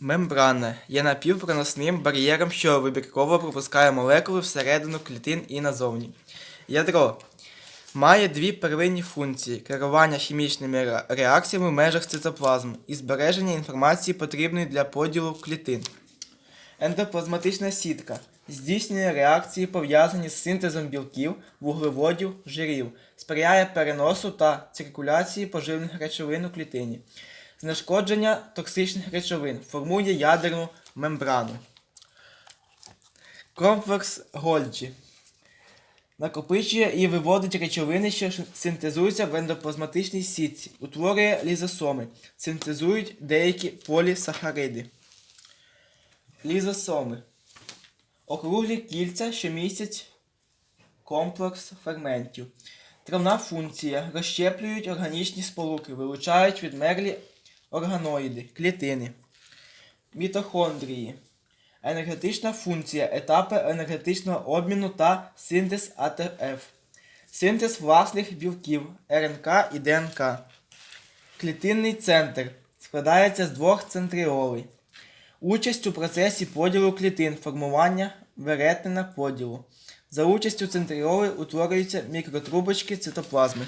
Мембрана є напівпроносним бар'єром, що вибірково пропускає молекули всередину клітин і назовні. Ядро має дві первинні функції: керування хімічними реакціями в межах цитоплазми і збереження інформації, потрібної для поділу клітин. Ендоплазматична сітка здійснює реакції, пов'язані з синтезом білків, вуглеводів, жирів, сприяє переносу та циркуляції поживних речовин у клітині. Знешкодження токсичних речовин формує ядерну мембрану. Комплекс Гольджі накопичує і виводить речовини, що синтезуються в ендоплазматичній сітці, утворює лізосоми, синтезують деякі полісахариди. Лізосоми. Округлі кільця, що містять комплекс ферментів. Травна функція. Розщеплюють органічні сполуки, вилучають відмерлі органоїди, клітини. Мітохондрії. Енергетична функція, етапи енергетичного обміну та синтез АТФ. Синтез власних білків РНК і ДНК. Клітинний центр складається з двох центріолей. Участь у процесі поділу клітин, формування веретена поділу. За участю центріоли утворюються мікротрубочки цитоплазми.